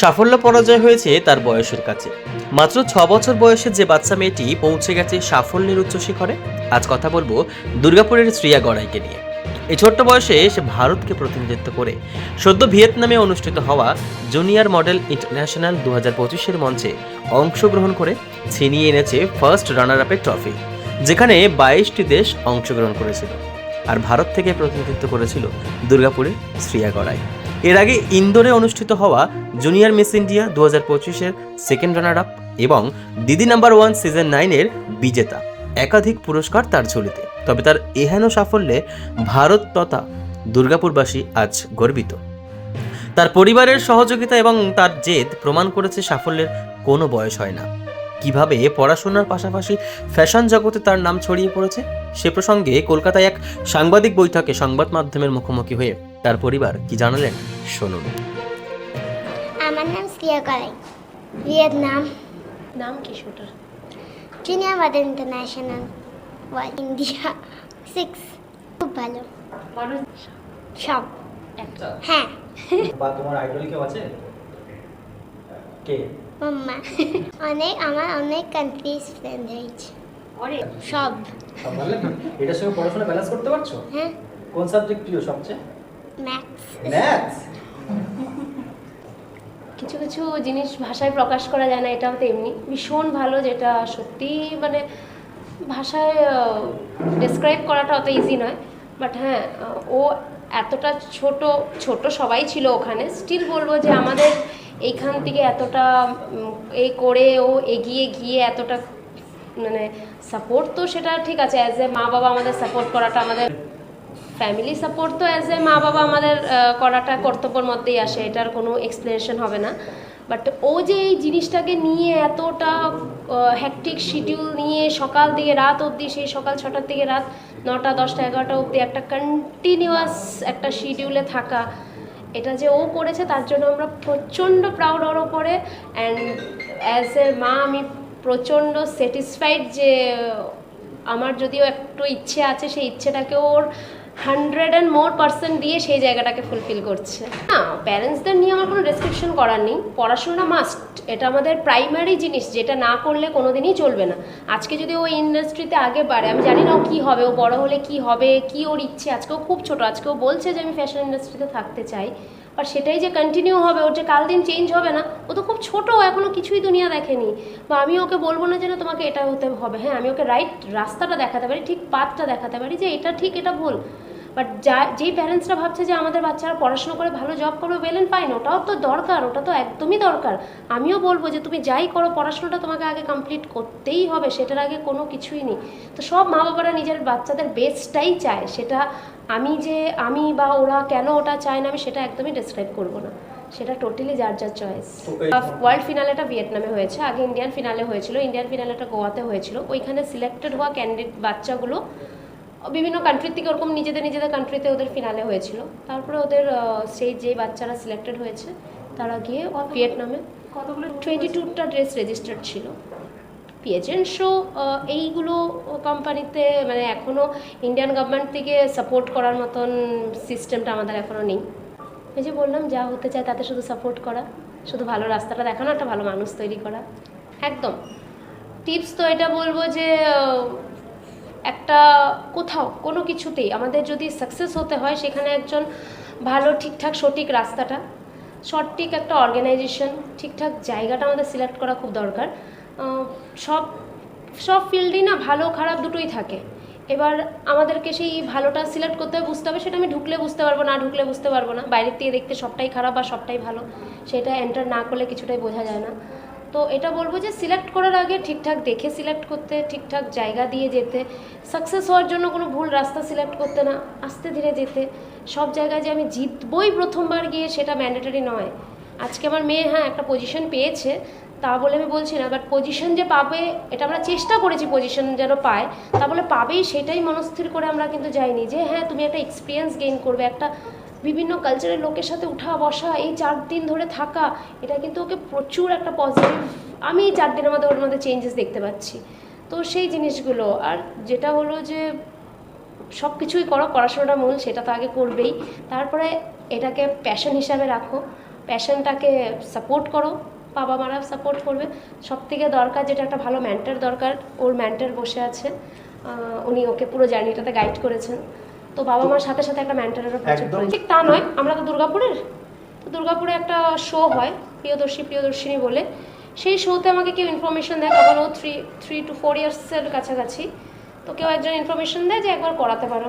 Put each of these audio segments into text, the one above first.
সাফল্য পরাজয় হয়েছে তার বয়সের কাছে। মাত্র ছ বছর বয়সে যে বাচ্চা মেয়েটি পৌঁছে গেছে সাফল্যের উচ্চ শিখরে, আজ কথা বলব দুর্গাপুরের শ্রিয়া গড়াইকে নিয়ে। এই ছোট্ট বয়সে সে ভারতকে প্রতিনিধিত্ব করে। সদ্য ভিয়েতনামে অনুষ্ঠিত হওয়া জুনিয়র মডেল ইন্টারন্যাশনাল দু হাজার পঁচিশের মঞ্চে অংশগ্রহণ করে ছিনিয়ে এনেছে ফার্স্ট রানার আপের ট্রফি, যেখানে বাইশটি দেশ অংশগ্রহণ করেছিল। আর ভারত থেকে প্রতিনিধিত্ব করেছিল দুর্গাপুরের শ্রিয়া গড়াই। এর আগে ইন্দোরে অনুষ্ঠিত হওয়া জুনিয়র মিস ইন্ডিয়া দু হাজার পঁচিশের সেকেন্ড রানার আপ এবং দিদি নাম্বার ওয়ান সিজন নাইনের বিজেতা। একাধিক পুরস্কার তার ঝুলিতে। তবে তার এহেন সাফল্যে ভারত তথা দুর্গাপুরবাসী আজ গর্বিত। তার পরিবারের সহযোগিতা এবং তার জেদ প্রমাণ করেছে সাফল্যের কোনো বয়স হয় না। কীভাবে পড়াশোনার পাশাপাশি ফ্যাশন জগতে তার নাম ছড়িয়ে পড়েছে, সে প্রসঙ্গে কলকাতায় এক সাংবাদিক বৈঠকে সংবাদ মাধ্যমের মুখোমুখি হয়ে তার পরিবার কি জানালেন? শুনুন। আমার নাম শ্রিয়া করাই ভিয়েতনাম নাম। কি শোটার junior model international. World India. Six. খুব ভালো। সব। হ্যাঁ। বা তোমার আইডল কেউ আছে? কে? মাম্মা। অনেক আমার অনেক কান্ট্রিজ ফ্রেন্ড হয়েছে সব। সব ভালো এটার সঙ্গে পড়াশোনা ব্যালেন্স করতে পারছ? হ্যাঁ। কোন সাবজেক্ট প্রিয় সবচেয়ে? ম্যাথস ম্যাথস কিছু কিছু জিনিস ভাষায় প্রকাশ করা যায় না এটাও তো এমনি। ভীষণ ভালো যেটা সত্যি মানে ভাষায় ডেসক্রাইব করাটা অত ইজি নয়। বাট হ্যাঁ ও এতটা ছোট ছোট সবাই ছিল ওখানে। স্টিল বলব যে আমাদের এইখান থেকে এতটা এই করে ও এগিয়ে গিয়ে এতটা মানে সাপোর্ট তো সেটা ঠিক আছে অ্যাজ এ মা বাবা আমাদের সাপোর্ট করাটা আমাদের ফ্যামিলি সাপোর্ট তো অ্যাজ এ মা বাবা আমাদের করাটা কর্তব্যের মধ্যেই আসে, এটার কোনো এক্সপ্লেনেশন হবে না। বাট ও যে এই জিনিসটাকে নিয়ে এতটা হ্যাকটিক শিডিউল নিয়ে সকাল থেকে রাত অবধি, সেই সকাল ছটার থেকে রাত নটা, দশটা, এগারোটা অবধি একটা কন্টিনিউয়াস একটা শিডিউলে থাকা, এটা যে ও করেছে তার জন্য আমরা প্রচণ্ড প্রাউড ওর ওপরে অ্যান্ড অ্যাজ এ মা আমি প্রচণ্ড স্যাটিসফাইড যে আমার যদিও একটু ইচ্ছে আছে, সেই ইচ্ছেটাকে ওর হান্ড্রেড অ্যান্ড মোর পার্সেন্ট দিয়ে সেই জায়গাটাকে ফুলফিল করছে। না, প্যারেন্টসদের নিয়ে আমার কোনো রেস্ট্রিকশন করার নেই। পড়াশোনা মাস্ট এটা আমাদের প্রাইমারি জিনিস, যেটা না করলে কোনো দিনই চলবে না। আজকে যদি ও ইন্ডাস্ট্রিতে আগে বাড়ে, আমি জানি না ও কী হবে, ও বড় হলে কি হবে, কি ওর ইচ্ছে। আজকেও খুব ছোট আজকেও বলছে যে আমি ফ্যাশন ইন্ডাস্ট্রিতে থাকতে চাই। আর সেটাই যে কন্টিনিউ হবে, ওর যে কাল দিন চেঞ্জ হবে না, ও তো খুব ছোট এখনও এখনও কিছুই দুনিয়া দেখেনি। বা আমি ওকে বলব না যে না তোমাকে এটা হতে হবে। হ্যাঁ আমি ওকে রাইট রাস্তাটা দেখাতে পারি, ঠিক পাথটা দেখাতে পারি যে এটা ঠিক, এটা ভুল। বাট যা যেই প্যারেন্টসরা ভাবছে যে আমাদের বাচ্চারা পড়াশোনা করে ভালো জব করবে ওয়েল অ্যান্ড ফাইন ওটাও তো দরকার ওটা তো একদমই দরকার। আমিও বলব যে তুমি যাই করো পড়াশোনাটা তোমাকে আগে কমপ্লিট করতেই হবে সেটার আগে কোনো কিছুই নেই। তো সব মা বাবারা নিজের বাচ্চাদের বেস্টটাই চায় সেটা আমি যে আমি বা ওরা কেন ওটা চায় না আমি সেটা একদমই ডিসক্রাইব করব না। সেটা টোটালি যার যার চয়েস ওয়ার্ল্ড ফিনালেটা ভিয়েতনামে হয়েছে আগে ইন্ডিয়ান ফিনালে হয়েছিল ইন্ডিয়ান ফিনালেটা গোয়াতে হয়েছিল। ওইখানে সিলেক্টেড হওয়া ক্যান্ডিডেট বাচ্চাগুলো বিভিন্ন কান্ট্রির থেকে ওরকম নিজেদের নিজেদের কান্ট্রিতে ওদের ফিনালে হয়েছিল। তারপরে ওদের সেই যে বাচ্চারা সিলেক্টেড হয়েছে তারা গিয়ে ভিয়েতনামে কতগুলো টোয়েন্টি টুটা ড্রেস রেজিস্টার্ড ছিল। পিএজেন্ট শো এইগুলো কোম্পানিতে মানে এখনও ইন্ডিয়ান গভর্নমেন্ট থেকে সাপোর্ট করার মতন সিস্টেমটা আমাদের এখনও নেই। এই যে বললাম যা হতে চায় তাতে শুধু সাপোর্ট করা শুধু ভালো রাস্তাটা দেখানো একটা ভালো মানুষ তৈরি করা। একদম। টিপস তো এটা বলব যে একটা কোথাও, কোনো কিছুতেই আমাদের যদি সাকসেস হতে হয়, সেখানে একজন ভালো, ঠিকঠাক, সঠিক রাস্তাটা, সঠিক একটা অর্গানাইজেশন ঠিকঠাক জায়গাটা আমাদের সিলেক্ট করা খুব দরকার। সব সব ফিল্ডেই না ভালো, খারাপ দুটোই থাকে। এবার আমাদেরকে সেই ভালোটা সিলেক্ট করতে হবে, বুঝতে হবে, সেটা আমি ঢুকলে বুঝতে পারব, না ঢুকলে বুঝতে পারব না। বাইরের থেকে দেখতে সবটাই খারাপ বা সবটাই ভালো, সেটা এন্টার না করলে কিছুটাই বোঝা যায় না। তো এটা বলব যে সিলেক্ট করার আগে ঠিকঠাক দেখে সিলেক্ট করতে, ঠিকঠাক জায়গা দিয়ে যেতে সাকসেস হওয়ার জন্য কোনো ভুল রাস্তা সিলেক্ট করতে না, আস্তে ধীরে যেতে। সব জায়গায় যে আমি জিতবই প্রথমবার গিয়ে সেটা ম্যান্ডেটরি নয়। আজকে আমার মেয়ে হ্যাঁ একটা পজিশন পেয়েছে, তা বলে আমি বলছি না বাট পজিশন যে পাবে, এটা আমরা চেষ্টা করেছি পজিশন যেন পায়, তা বলে পাবেই, সেটাই মনস্থির করে আমরা কিন্তু যাইনি যে হ্যাঁ তুমি একটা এক্সপিরিয়েন্স গেইন করবে, একটা বিভিন্ন কালচারের লোকের সাথে উঠা বসা, এই চার দিন ধরে থাকা, এটা কিন্তু ওকে প্রচুর একটা পজিটিভ আমি এই চার দিনের মধ্যে ওর মধ্যে চেঞ্জেস দেখতে পাচ্ছি। তো সেই জিনিসগুলো, আর যেটা হলো যে সব কিছুই করো, পড়াশোনাটা মূল, সেটা তো আগে করবেই। তারপরে এটাকে প্যাশন হিসাবে রাখো। প্যাশনটাকে সাপোর্ট করো বাবা মারা সাপোর্ট করবে। সব থেকে দরকার, যেটা একটা ভালো ম্যান্টার দরকার, ওর ম্যান্টার বসে আছে। উনি ওকে পুরো জার্নিটাতে গাইড করেছেন। তো বাবা মার সাথে সাথে একটা। প্রয়োজন। ঠিক তা নয় আমরা তো দুর্গাপুরের। তো দুর্গাপুরে একটা শো হয় প্রিয়দর্শী প্রিয়দর্শিনী বলে। সেই শোতে আমাকে কেউ ইনফরমেশন দেয় তখন ও থ্রি থ্রি টু ফোর ইয়ার্সের কাছাকাছি। তো কেউ একজন ইনফরমেশন দেয় যে একবার করাতে পারো।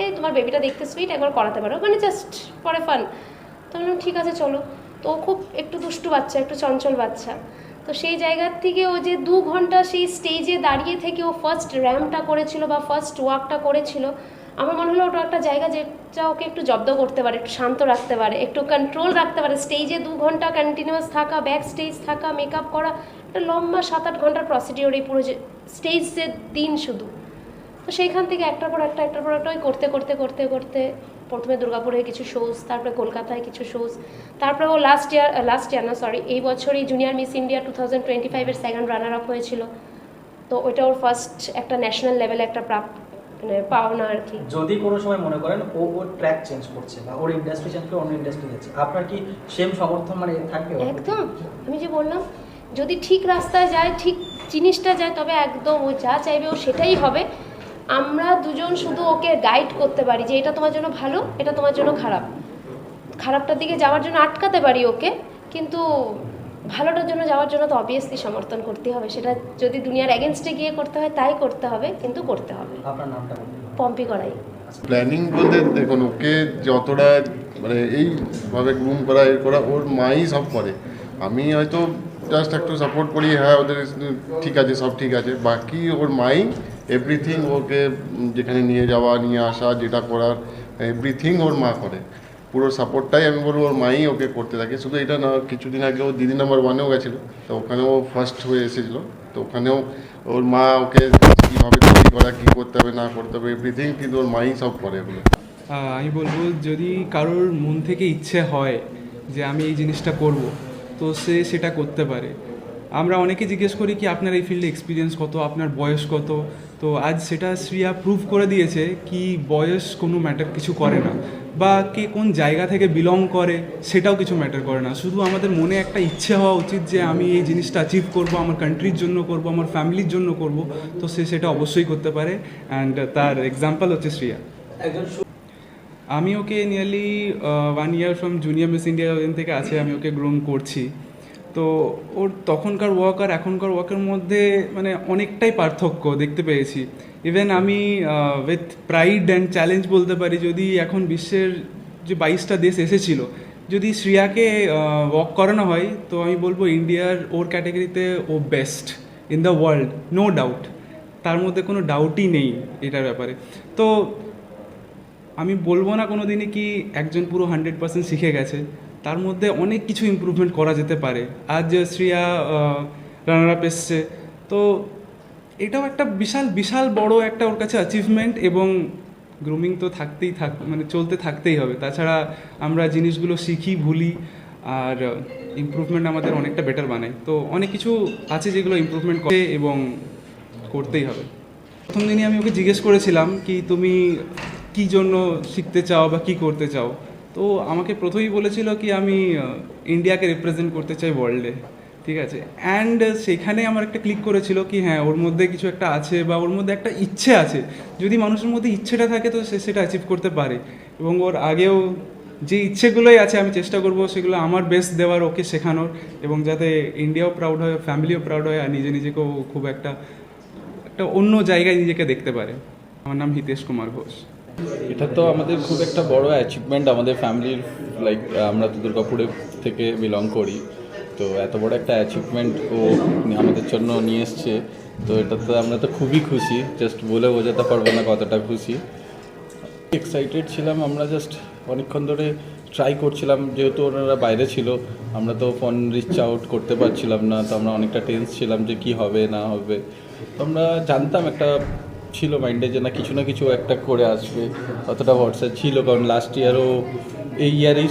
এই তোমার বেবিটা দেখতে সুইট একবার করাতে পারো। মানে জাস্ট ফর ফান তো ঠিক আছে চলো। তো ও খুব একটু দুষ্টু বাচ্চা একটু চঞ্চল বাচ্চা। তো সেই জায়গার থেকে ও যে দু ঘণ্টা সেই স্টেজে দাঁড়িয়ে থেকে ও ফার্স্ট র্যাম্পটা করেছিল বা ফার্স্ট ওয়াকটা করেছিল আমার মনে হলো ওটা একটা জায়গা যেটা ওকে একটু জব্দ করতে পারে, একটু শান্ত রাখতে পারে, একটু কন্ট্রোল রাখতে পারে। স্টেজে দু ঘণ্টা কন্টিনিউয়াস থাকা ব্যাক স্টেজ থাকা মেকআপ করা, একটা লম্বা সাত আট ঘণ্টার প্রসিডিওর এই পুরো যে স্টেজ দিন শুধু। তো সেইখান থেকে একটার পর একটা, একটার পর একটা ওই করতে করতে করতে করতে প্রথমে দুর্গাপুরে কিছু শোজ তারপরে কলকাতায় কিছু শোজ তারপরে ও লাস্ট ইয়ার লাস্ট ইয়ার না সরি এই বছরই junior Miss India two thousand twenty ফাইভের সেকেন্ড রানার আপ হয়েছিল। তো ওইটা ওর ফার্স্ট একটা ন্যাশনাল লেভেলে একটা প্রাপ মানে পাওনা আর কি। যদি কোনো সময় মনে করেন ও ওর ট্র্যাক চেঞ্জ করছে বা ওর ইন্ডাস্ট্রি চেঞ্জ করে অন্য ইন্ডাস্ট্রি যাচ্ছে আপনার কি সেম সমর্থন মানে থাকবে একদম। আমি যে বললাম যদি ঠিক রাস্তায় যায় ঠিক জিনিসটা যায় তবে একদম ও যা চাইবে ও সেটাই হবে। আমরা দুজন শুধু ওকে গাইড করতে পারি যে এটা তোমার জন্য ভালো এটা তোমার জন্য খারাপ। খারাপটার দিকে যাওয়ার জন্য আটকাতে পারি ওকে কিন্তু ভালোটার জন্য যাওয়ার জন্য তো অবভিয়াসলি সমর্থন করতে হবে। সেটা যদি দুনিয়ার এগেনস্টে গিয়ে করতে হয় তাই করতে হবে কিন্তু করতে হবে। আপনার পম্পি করাই। প্ল্যানিং বলতে দেখুন ওকে যতটা মানে এইভাবে গ্রুম করা এ করা ওর মাই সব করে। আমি হয়তো জাস্ট একটু সাপোর্ট করি হ্যাঁ ওদের ঠিক আছে সব ঠিক আছে। বাকি ওর মাই এভরিথিং ওকে যেখানে নিয়ে যাওয়া নিয়ে আসা যেটা করার এভরিথিং ওর মা করে। পুরো সাপোর্টটাই আমি বলব ওর মাই ওকে করতে থাকে। শুধু এটা না কিছুদিন আগে ও দিদি নাম্বার ওয়ানেও গেছিল তো ওখানেও ফার্স্ট হয়ে এসেছিল। তো ওখানেও ওর মা ওকে কীভাবে তৈরি করা কী করতে হবে না করতে হবে এভরিথিং কিন্তু ওর মাই সব করে আহ, আমি বলব যদি কারোর মন থেকে ইচ্ছে হয় যে আমি এই জিনিসটা করব তো সে সেটা করতে পারে। আমরা অনেকে জিজ্ঞেস করি কি আপনার এই ফিল্ডে এক্সপিরিয়েন্স কত? আপনার বয়স কত? তো আজ সেটা শ্রিয়া প্রুভ করে দিয়েছে কি বয়স কোনো ম্যাটার কিছু করে না। বা কে কোন জায়গা থেকে বিলং করে সেটাও কিছু ম্যাটার করে না। শুধু আমাদের মনে একটা ইচ্ছে হওয়া উচিত যে আমি এই জিনিসটা অ্যাচিভ করব, আমার কান্ট্রির জন্য করব, আমার ফ্যামিলির জন্য করব। তো সে সেটা অবশ্যই করতে পারে। অ্যান্ড তার এক্সাম্পল হচ্ছে শ্রিয়া। আমি ওকে nearly one year from junior Miss India থেকে আছে, আমি ওকে গ্রোন করছি। তো ওর তখনকার ওয়ার্ক আর এখনকার ওয়ার্কের মধ্যে মানে অনেকটাই পার্থক্য দেখতে পেয়েছি। ইভেন আমি উইথ প্রাইড অ্যান্ড চ্যালেঞ্জ বলতে পারি, যদি এখন বিশ্বের যে বাইশটা দেশ এসেছিল, যদি শ্রিয়াকে ওয়াক করানো হয়, তো আমি বলব ইন্ডিয়ার ওর ক্যাটাগরিতে ও best in the world no doubt তার মধ্যে কোনো ডাউটই নেই এটার ব্যাপারে। তো আমি বলব না কোনো দিনই কি একজন পুরো হান্ড্রেড পার্সেন্ট শিখে গেছে। তার মধ্যে অনেক কিছু ইমপ্রুভমেন্ট করা যেতে পারে। আজ শ্রিয়া রানার আপ এসছে। তো এটাও একটা বিশাল বিশাল বড় একটা ওর কাছে অ্যাচিভমেন্ট এবং গ্রুমিং তো থাকতেই থাক মানে চলতে থাকতেই হবে। তাছাড়া আমরা জিনিসগুলো শিখি, ভুলি, আর ইমপ্রুভমেন্ট আমাদের অনেকটা বেটার বানায়। তো অনেক কিছু আছে যেগুলো ইমপ্রুভমেন্ট করে এবং করতেই হবে। প্রথম দিনই আমি ওকে জিজ্ঞেস করেছিলাম কি তুমি কি জন্য শিখতে চাও বা কি করতে চাও? তো আমাকে প্রথমেই বলেছিল কি আমি ইন্ডিয়াকে রিপ্রেজেন্ট করতে চাই ওয়ার্ল্ডে ঠিক আছে? অ্যান্ড সেখানে আমার একটা ক্লিক করেছিল কি হ্যাঁ ওর মধ্যে কিছু একটা আছে বা ওর মধ্যে একটা ইচ্ছে আছে। যদি মানুষের মধ্যে ইচ্ছেটা থাকে তো সে সেটা অ্যাচিভ করতে পারে। এবং ওর আগেও যে ইচ্ছেগুলোই আছে, আমি চেষ্টা করব সেগুলো আমার বেস্ট দেওয়ার, ওকে শেখানোর এবং যাতে ইন্ডিয়াও প্রাউড হয় ফ্যামিলিও প্রাউড হয় আর নিজে নিজেকেও খুব একটা একটা অন্য জায়গায় নিজেকে দেখতে পারে। আমার নাম হিতেশ কুমার ঘোষ। এটা তো আমাদের খুব একটা বড় অ্যাচিভমেন্ট আমাদের ফ্যামিলির লাইক আমরা তো দুর্গাপুরে থেকে বিলং করি। তো এত বড় একটা অ্যাচিভমেন্ট ও আমাদের জন্য নিয়ে এসছে। তো এটাতে আমরা তো খুবই খুশি। জাস্ট বলে বোঝাতে পারব না কতটা খুশি। এক্সাইটেড ছিলাম আমরা জাস্ট অনেকক্ষণ ধরে ট্রাই করছিলাম। যেহেতু ওনারা বাইরে ছিল, আমরা তো ফোন রিচ আউট করতে পারছিলাম না। তো আমরা অনেকটা টেন্স ছিলাম যে কি হবে, না হবে। তো আমরা জানতাম একটা ছিল মাইন্ডে যে না, কিছু না কিছু একটা করে আসবে, অতটা হোয়াটসঅ্যাপ ছিল। কারণ লাস্ট ইয়ারও এই ইয়ারই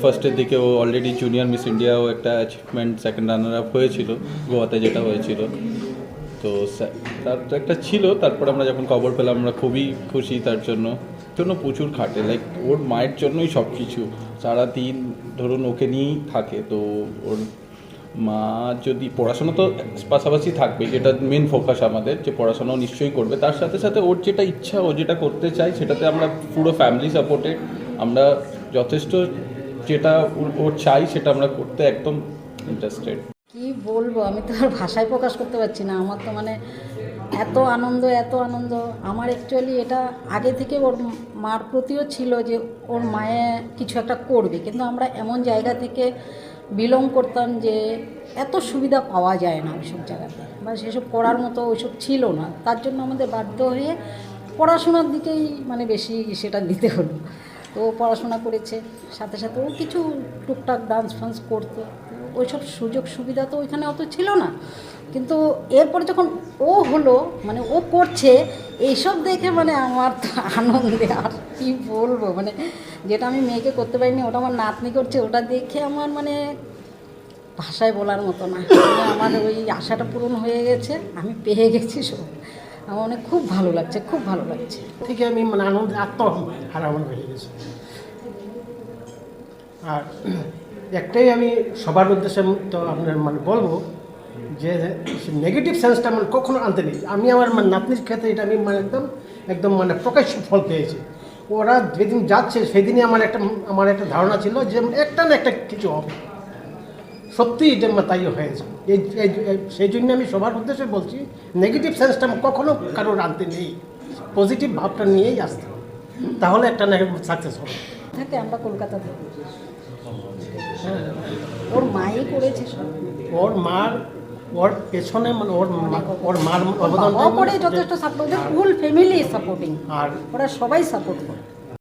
ফার্স্টের দিকে ও অলরেডি জুনিয়র মিস ইন্ডিয়াও একটা অ্যাচিভমেন্ট সেকেন্ড রানার আপ হয়েছিল, গোয়াতে যেটা হয়েছিল। তো তার একটা ছিল, তারপর আমরা যখন খবর পেলাম, আমরা খুবই খুশি তার জন্য। জন্য প্রচুর খাটে লাইক ওর মায়ের জন্যই সব কিছু সারাদিন ধরুন ওকে নিয়েই থাকে, তো ওর মা যদি পড়াশোনা তো পাশাপাশি থাকবে, যেটা মেন ফোকাস আমাদের, যে পড়াশোনাও নিশ্চয়ই করবে। তার সাথে সাথে ওর যেটা ইচ্ছা, ও যেটা করতে চায়, সেটাতে আমরা পুরো ফ্যামিলি সাপোর্টেড আমরা যথেষ্ট যেটা ওর চাই সেটা আমরা করতে একদম ইন্টারেস্টেড কি বলব, আমি তো আর ভাষায় প্রকাশ করতে পারছি না। আমার তো মানে এত আনন্দ এত আনন্দ। আমার অ্যাকচুয়ালি এটা আগে থেকে ওর মার প্রতিও ছিল যে ওর মায়ে কিছু একটা করবে। কিন্তু আমরা এমন জায়গা থেকে বিলং করতাম যে এত সুবিধা পাওয়া যায় না ওইসব জায়গাতে। বা সেসব করার মতো ওইসব ছিল না। তার জন্য আমাদের বাধ্য হয়ে পড়াশোনার দিকেই মানে বেশি সেটা দিতে হলো। তো পড়াশোনা করেছে, সাথে সাথে ও কিছু টুকটাক ডান্স ফান্স করতো। ওইসব সুযোগ সুবিধা তো ওইখানে অত ছিল না। কিন্তু এরপরে যখন ও হলো মানে ও করছে এইসব দেখে মানে আমার তো আনন্দে আর কী বলব? মানে যেটা আমি মেয়েকে করতে পারিনি, ওটা আমার নাতনি করছে, ওটা দেখে আমার মানে ভাষায় বলার মতো না। মানে আমার ওই আশাটা পূরণ হয়ে গেছে, আমি পেয়ে গেছি সব। আমার মানে খুব ভালো লাগছে, খুব ভালো লাগছে। থেকে আমি মানে আনন্দে আত্মহারামন হয়ে গেছি। আর একটাই আমি সবার উদ্দেশ্যে তো আপনার মানে বলব যে নেগেটিভ সেন্সটা মানে কখনো আনতে নেই। আমি আমার মানে নাতনির ক্ষেত্রে এটা আমি মানে একদম একদম মানে প্রকাশ্য ফল পেয়েছি। ওরা যেদিন যাচ্ছে সেদিনই আমার একটা আমার একটা ধারণা ছিল যে একটা না একটা কিছু হবে। সত্যিই এটা আমার তাই হয়েছে। এই সেই জন্য আমি সবার উদ্দেশ্যে বলছি নেগেটিভ সেন্সটা কখনো কারোর আনতে নেই। পজিটিভ ভাবটা নিয়েই আসতে তাহলে একটা না সাকসেস হবে। থাকে আমরা কলকাতা থেকে। ওর মাই করেছে ওর মার ওর পেছনে মানে ওর ওর মার অবদান যথেষ্ট সাপোর্ট ফুল ফ্যামিলি সাপোর্টিং আর ওরা সবাই সাপোর্ট করে।